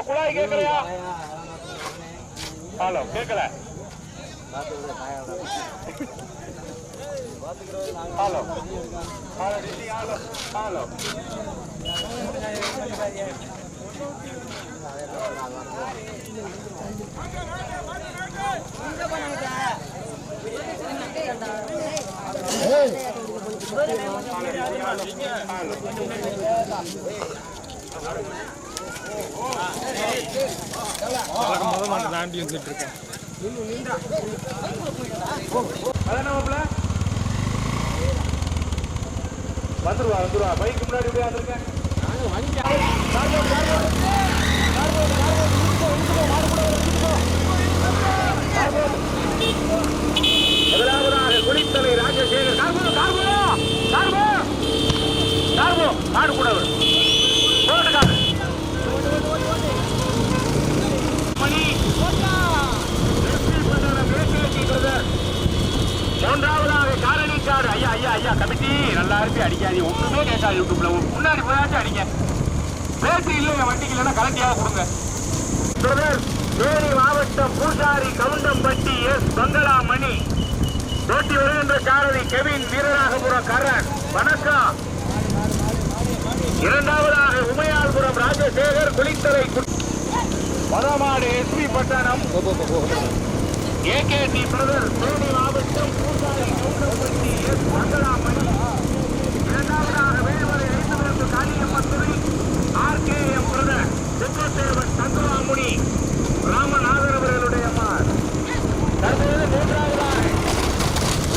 இந்த குழாய் கேட்கலையா? ஹலோ கேட்கல. ஹலோ. ஹலோ. ஹலோ. முதல் மாட்டு தாண்டி வந்துட்டு இருக்கேன் வந்துருவா வந்துருவா பைக்கு முன்னாடி போய் வந்துருக்கேன் முதலாவதாக குளித்தலை ராஜசேகர் கார்போ கார்போ கார்போ கார்போ. காடு கூட நல்லா இருக்கு அடிக்காதீங்க. ஒண்ணுமே கேட்காது யூடியூப்ல. முன்னாடி போயாச்சும் அடிங்க. பேட்டரி இல்லை என் வண்டிக்கு இல்லைன்னா கலண்டியாக கொடுங்க. தொடர் தேனி மாவட்டம் பூசாரி கவுண்டம்பட்டி எஸ். பங்களாமணி ஓட்டி வருகின்ற காரதி கெவின் வீரராகபுரம் கரன் வணக்கம். இரண்டாவதாக உமையாள்புரம் ராஜசேகர் குளித்தலை வடமாடு SP Pattanam. AKD brother Theni மாவட்டம் பூசாரி கவுண்டம்பட்டி எஸ் பங்களா மணி இரண்டாவதாக வேல்வரை ஐந்து காளியம்மன் துறை ஆர்கேஎம் பிரதர் சுப்பத்தேவன் தங்கராமுனி ராமநாதன் அவர்களுடைய மார் தற்போது மூன்றாவதாக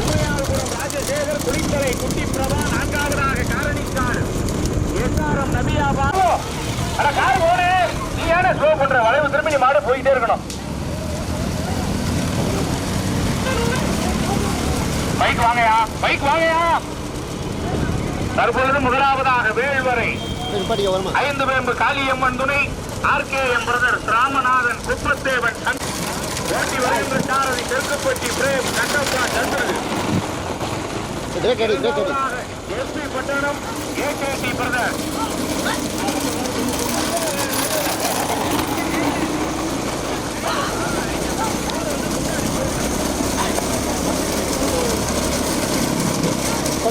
உமையாள்புரம் ராஜசேகர் குளித்தலை குட்டி பிரபா நான்காவதாக காரணிக்கால் எஸ்ஆர்எம் நபியாபா அட கார் போனே நீ ஏன ஸ்லோ பண்ற வளைவு திரும்பி நீ மாடு போயிட்டே இருக்கணும் பைக் வாங்கயா பைக் வாங்கயா தற்பொழுது முதலாவதாக வேல்வரை ஐந்து வேம்பு காளியம்மன் துணை RK M brother Ramanathan Kuppathevan ஓட்டி வருகின்ற சாரதி Therkupatti Prem Kattappa Chandran SP Pattanam AKD brother.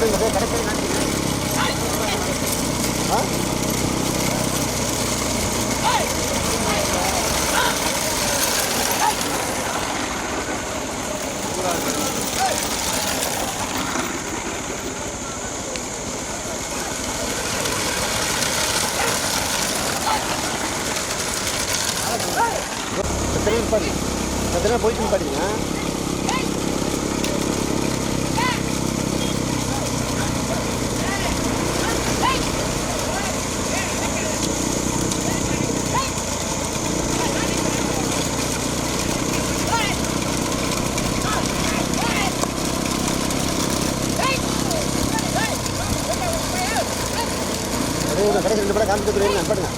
எத்தனை கடைசி ரெண்டு பாருங்க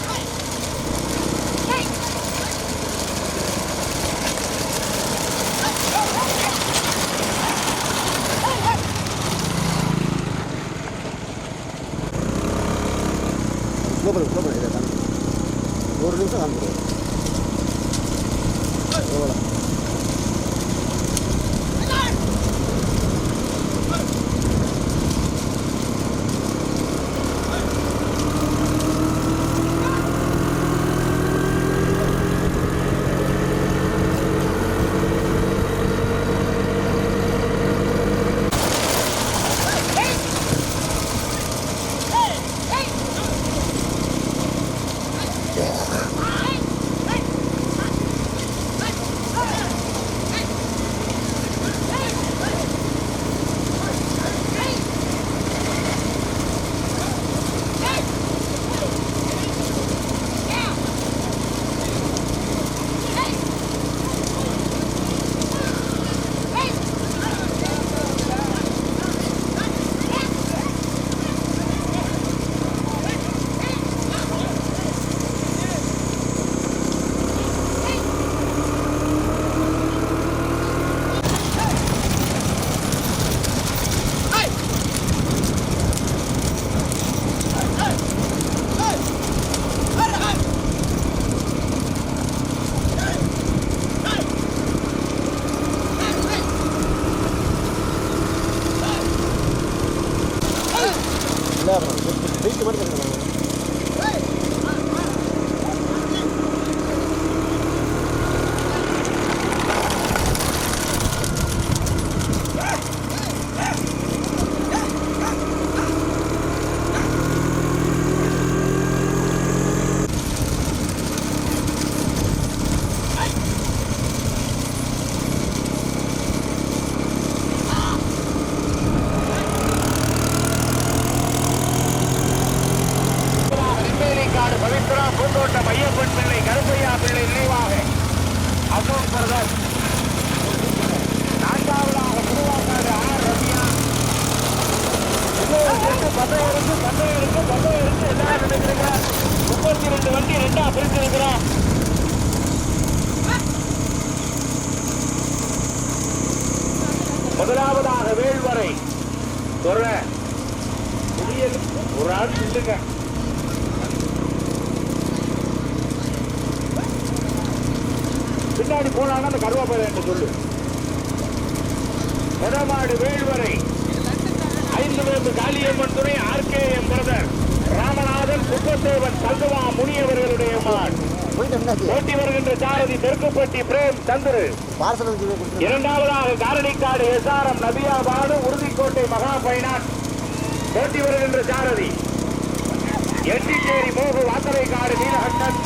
முதலாவதாக வேள்வரை ஒரு ஆள் நில்லுங்க. பின்னாடி போனாலும் அந்த கருவாப்பதை என்று சொல்லு. வடமாடு வேள்வரை ஐந்து பேருந்து காளியம்மன் துறை RK M brother. Ramanathan Kuppathevan தங்கவா முனியவர்களுடைய மான். போட்டி வருகின்ற சாரதி தெற்குப்பட்டி பிரேம் சந்துரு. இரண்டாவதாக காரணிக்காடு நபியா பானு உறுதிக்கோட்டை மகா பைனான் போட்டி வருகின்ற சாரதி. எட்டிச்சேரி மோகு வாசலைக்காடு நீலகண்டன்.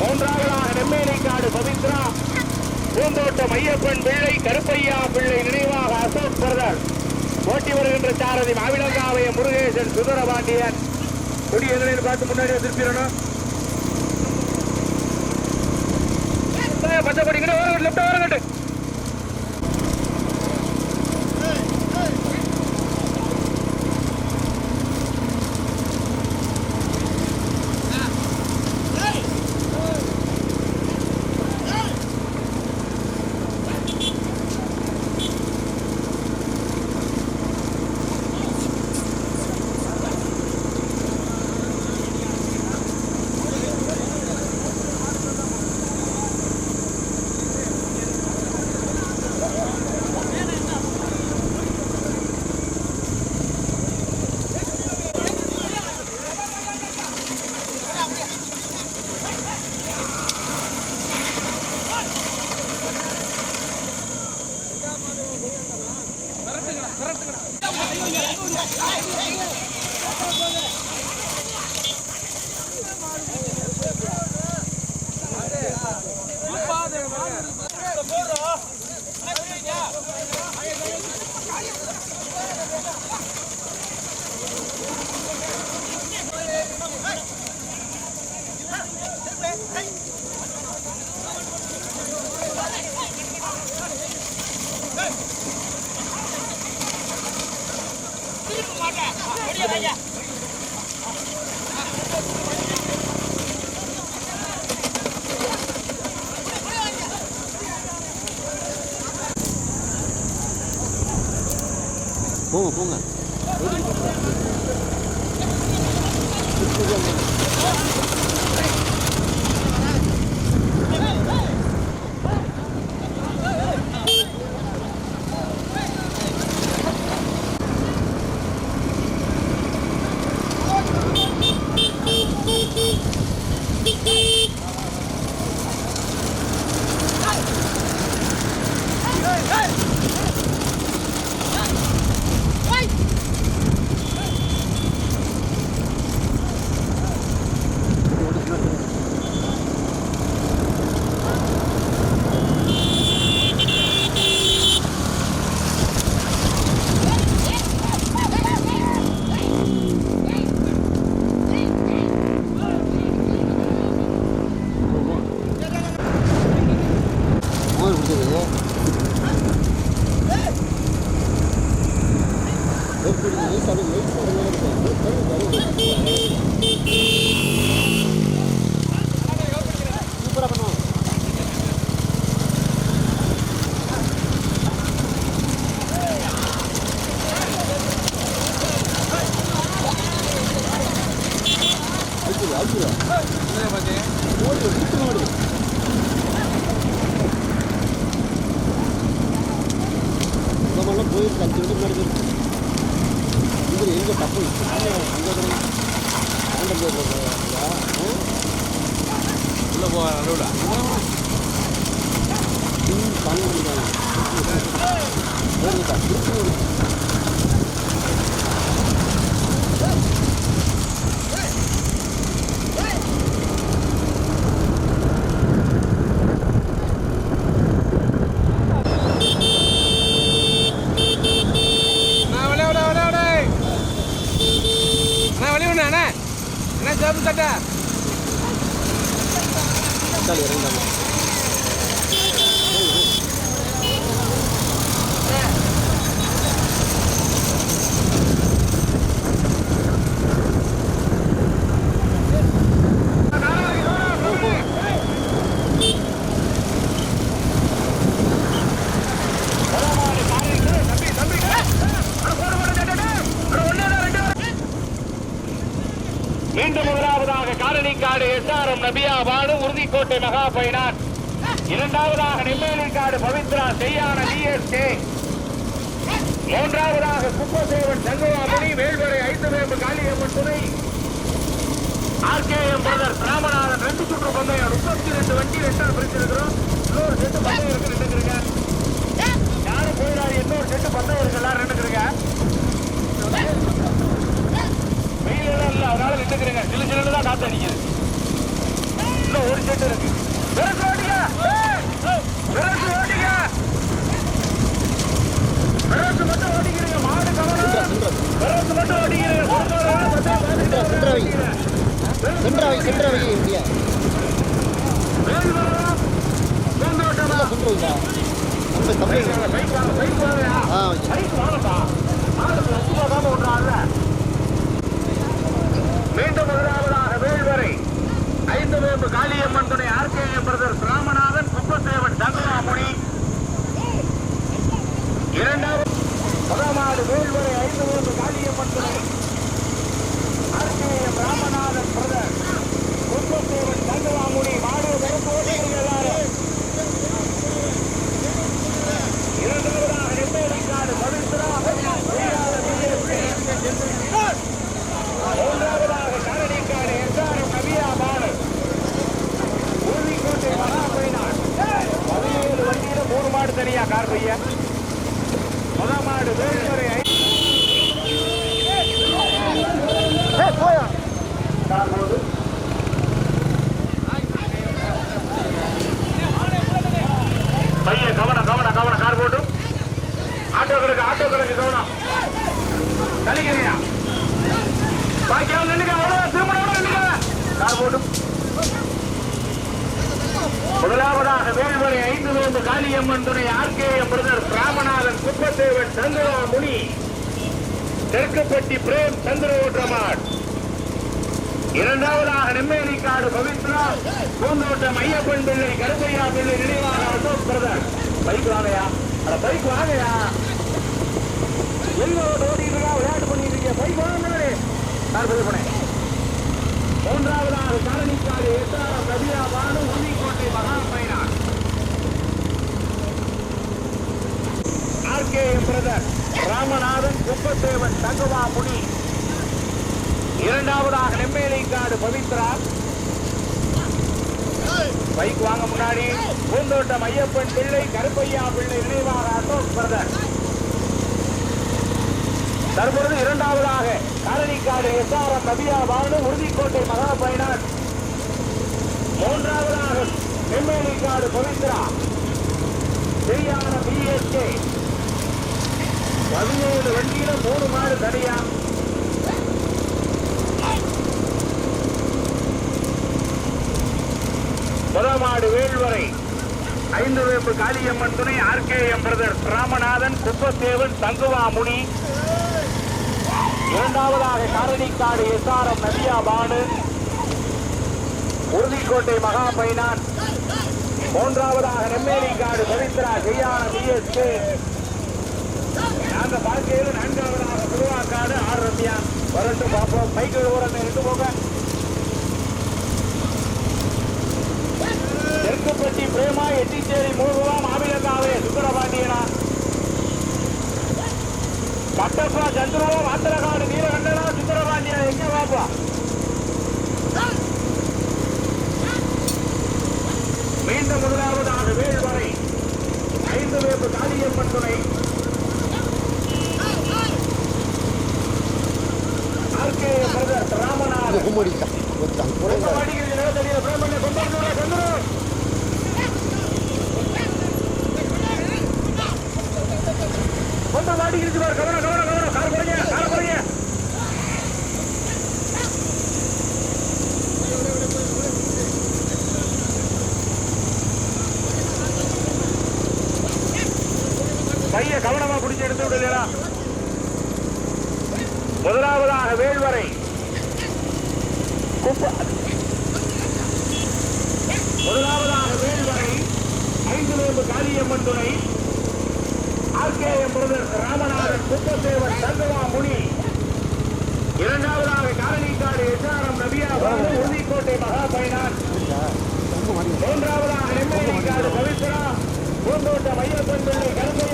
மூன்றாவதாக நெம்மேலிக்காடு பவித்ரா. பூந்தோட்டம் ஐயப்பன் பிள்ளை கருப்பையா பிள்ளை நினைவாக அசோக் பிரதர். போட்டி வருகின்ற சாரதி மாவிலங்காவைய முருகேசன் சுந்தரபாண்டியன். கொடி எதிரில் பார்த்து முன்னாடி திருப்பிடணும் പച്ചപ്പൊടി. ഇങ്ങനെ ഓരോ ലെഫ്റ്റ് ഓരോ കണ്ടേ எஸ்ஆர்எம் நபியா உறுதிக்கோட்டை மகா பைனான் இரண்டாவதாக நெம்மேலிக்காடு பவித்ரா செய்யான டிஎஸ்கே மூன்றாவதாக குப்பசேவன் சங்கவாமணி வேல்வரை ஐந்து வேம்பு காளியம்மன் துணை. ஆர்கேஎம் பிரதர் ராமநாதன் ரெண்டு சுற்று பந்தயம் முப்பத்தி ரெண்டு வண்டி ரெண்டா பிரிச்சிருக்கிறோம் இன்னொரு செட்டு பந்தயம் இருக்கு ரெண்டுக்குறீங்க யாரும் போயிடாது இன்னொரு செட்டு பந்தயம் இருக்கு எல்லாரும் ரெண்டுக்குறீங்க வெயில் எல்லாம் இல்லை அதனால நின்றுக்கிறீங்க சிலு சிலுன்னு தான் காத்து அடிக்குது. இன்னும் ஒரு செட்டு இருக்கு. விரட்டு ஓட்டிங்க ஏய், விரட்டு ஓட்டிங்க விரட்டு மட்டும் ஓட்டிக்கிறீங்க மாடு கவனம். விரட்டு மட்டும் ஓட்டிக்கிறீங்க. சென்றாவை சென்றாவை இந்தியா. மீண்டும் முதலாவதாக வேல்வரை ஐந்து வேம்பு காளியம்மன் துணை ஆர்கேஎம் பிரதர் ராமநாதன் குப்பசேவன் தங்கமாமுனி. இரண்டாவது முதலாவது வேல்வரை ஐந்து வேம்பு காளியம்மன் துணை ஆர்கேஎம் ராமநாதன் பிரதர் குப்பசேவன் தங்கமாமுனி. மாடு வெறுப்பு எல்லாரும் இரண்டாவதாக நெம்மேலிக்காடு பவித்ரா செய்யாத மூன்றாவதாக கரடிக்காடு எஸ்ஆர்எம் நபியா பாடு உறுதிக்கோட்டை மகா பைனான் பதினேழு வண்டியில மூணு மாடு தனியா கார் பைய முத மாடு வேல்முறை பைய கவனம் கவனம் கவனம் கார் போட்டு ஆட்டோ ஆட்டோக்களுக்கு கவனம். கலிக்கிறீங்க பாக்கியம் நின்னுங்க அவ்வளவுதான் திருமணம் நின்னுங்க கார் போட்டு முதலாவதாக வேல்வரை ஐந்து வேந்து காளியம்மன் துணை ஆர்கேஎம் பிரதர் ராமநாதன் குப்பத்தேவன் சந்திரா முனி தெற்குப்பட்டி பிரேம் சந்திரோட்டமாட் இரண்டாவதாக நெம்மேலிக்காடு பவித்ரா பூந்தோட்டம் ஐயப்பன் பிள்ளை கருப்பையா பிள்ளை நினைவாக அசோக் பிரதர். பைக் வாங்கயா? அட பைக் வாங்கயா? எல்லோரோட ஓடிட்டு விளையாட்டு பண்ணிட்டு இருக்கீங்க பைக் வாங்க முன்னாடி சார் மூன்றாவதாக காலனிக்காடு எஸ்ஆர்எம் ரபியா பானு உன்னிக்கோட்டை மகா பைனான். ஆர்கே பிரதர் ராமநாதன் குப்பத்தேவன் தங்குவா முனி. இரண்டாவதாக நெம்மேலிக்காடு பவித்ரா. பைக் வாங்க முன்னாடி பூந்தோட்டம் ஐயப்பன் பிள்ளை கருப்பையா பிள்ளை நினைவாக அசோக் பிரதர். தற்பொழுது இரண்டாவதாக காலனிக்காடு எஸ்ஆர்எம் நபியா பானு உறுதிக்கோட்டை மகா பைனான் மூன்றாவதாக நெம்மேலிக்காடு பவித்ரா. சரியான பிஎஸ்கே பதினேழு வண்டியில மூணு மாடு தனியா. முதமாடு வேள்வரை ஐந்து வேப்பு காளியம்மன் துணை ஆர்கேஎம் பிரதர் ராமநாதன் குப்பத்தேவன் தங்குவாமுனி இரண்டாவதாக காரணிக்காடு எஸ்ஆர்எம் நதியா பானு உறுதிக்கோட்டை மகா பைனான். மூன்றாவதாக நெம்மேலிக்காடு பவித்ரா ஜெயான பிஎஸ்கே அந்த பார்க்கையில் நான்காவதாக புதுவாக்காடு ஆறு ரம்யா வரட்டும் பார்ப்போம். பைக்கில் ஓரம் ரெண்டு போக தெற்குப்பட்டி பிரேமா எட்டிச்சேரி மூகுவா மாவிலக்காவே சுந்தரபாண்டியனா. மீண்டும் பைய கவனமா பிடிச்சி எடுத்து விடலையா முதலாவதாக வேள்வரை. முதலாவதாக வேள்வரை. ஐந்து வேம்பு காளியம்மன் துணை. ஆர்கேஎம் பிரதர் ராமநாதன் குப்பத்தேவர் சந்தவா முனி இரண்டாவதாக காலனிக்காடு எஸ்ஆர்எம் நபியா உறுதிக்கோட்டை மகா பைனான்ஸ் மூன்றாவதாக நெம்மேலிக்காடு பவித்ரா. பூந்தோட்ட மையப்பன் பிள்ளை கலந்து